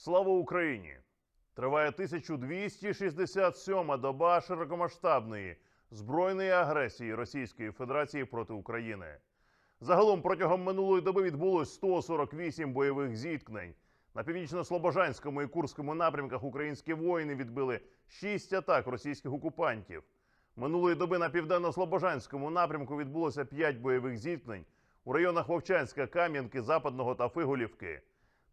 Слава Україні! Триває 1267-ма доба широкомасштабної збройної агресії Російської Федерації проти України. Загалом протягом минулої доби відбулось 148 бойових зіткнень. На північно-слобожанському і Курському напрямках українські воїни відбили 6 атак російських окупантів. Минулої доби на південно-слобожанському напрямку відбулося 5 бойових зіткнень у районах Вовчанська, Кам'янки, Западного та Фиголівки.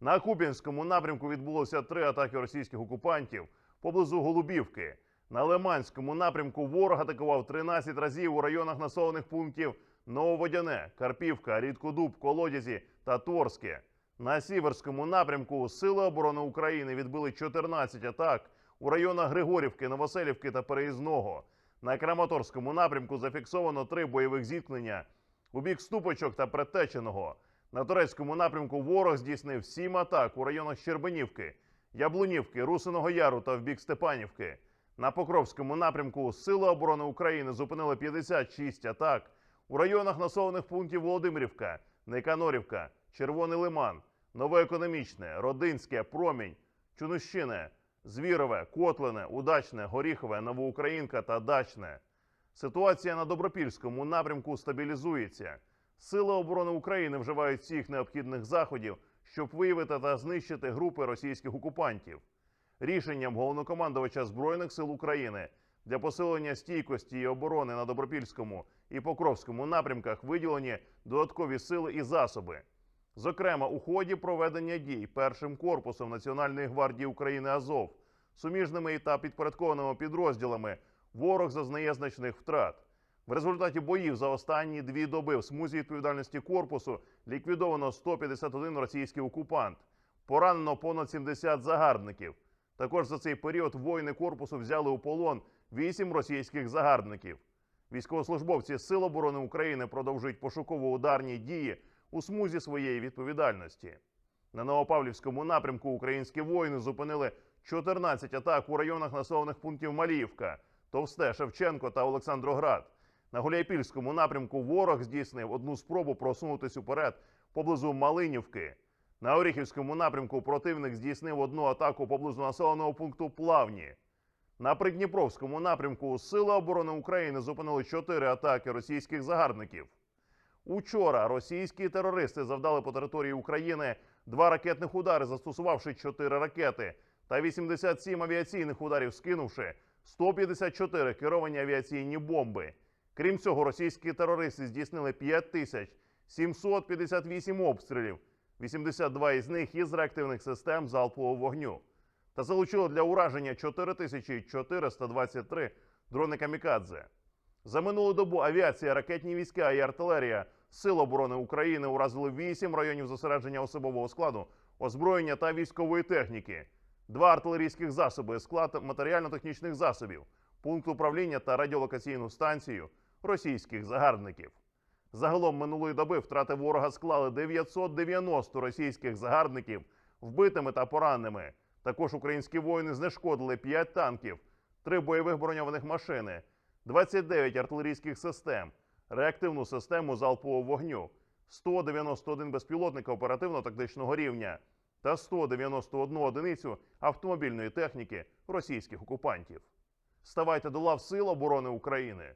На Куп'янському напрямку відбулося три атаки російських окупантів поблизу Голубівки. На Лиманському напрямку ворог атакував 13 разів у районах населених пунктів Нововодяне, Карпівка, Рідкодуб, Колодязі та Торське. На Сіверському напрямку Сили оборони України відбили 14 атак у районах Григорівки, Новоселівки та Переїзного. На Краматорському напрямку зафіксовано три бойових зіткнення у бік Ступочок та Предтеченого. На турецькому напрямку ворог здійснив сім атак у районах Щербинівки, Яблунівки, Русиного Яру та в бік Степанівки. На Покровському напрямку Сили оборони України зупинили 56 атак у районах населених пунктів Володимирівка, Никанорівка, Червоний Лиман, Новоекономічне, Родинське, Промінь, Чунущине, Звірове, Котлине, Удачне, Горіхове, Новоукраїнка та Дачне. Ситуація на Добропільському напрямку стабілізується. Сили оборони України вживають всіх необхідних заходів, щоб виявити та знищити групи російських окупантів. Рішенням головнокомандувача Збройних сил України для посилення стійкості і оборони на Добропільському і Покровському напрямках виділені додаткові сили і засоби. Зокрема, у ході проведення дій першим корпусом Національної гвардії України Азов, суміжними та підпорядкованими підрозділами ворог зазнає значних втрат. В результаті боїв за останні дві доби в смузі відповідальності корпусу ліквідовано 151 російський окупант, поранено понад 70 загарбників. Також за цей період воїни корпусу взяли у полон 8 російських загарбників. Військовослужбовці Сил оборони України продовжують пошуково-ударні дії у смузі своєї відповідальності. На Новопавлівському напрямку українські воїни зупинили 14 атак у районах населених пунктів Маліївка, Товсте, Шевченко та Олександроград. На Гуляйпільському напрямку ворог здійснив одну спробу просунутися уперед поблизу Малинівки. На Оріхівському напрямку противник здійснив одну атаку поблизу населеного пункту Плавні. На Придніпровському напрямку Сили оборони України зупинили чотири атаки російських загарбників. Учора російські терористи завдали по території України два ракетних удари, застосувавши чотири ракети, та 87 авіаційних ударів, скинувши 154 керовані авіаційні бомби. Крім цього, російські терористи здійснили 5758 обстрілів, 82 із них із реактивних систем залпового вогню, та залучили для ураження 4423 дрони камікадзе. За минулу добу авіація, ракетні війська і артилерія Сил оборони України уразили 8 районів зосередження особового складу, озброєння та військової техніки, два артилерійських засоби, склад матеріально-технічних засобів, пункт управління та радіолокаційну станцію російських загарбників. Загалом минулої доби втрати ворога склали 990 російських загарбників вбитими та пораненими. Також українські воїни знешкодили 5 танків, 3 бойових броньованих машини, 29 артилерійських систем, реактивну систему залпового вогню, 191 безпілотника оперативно-тактичного рівня та 191 одиницю автомобільної техніки російських окупантів. Ставайте до лав Сил оборони України.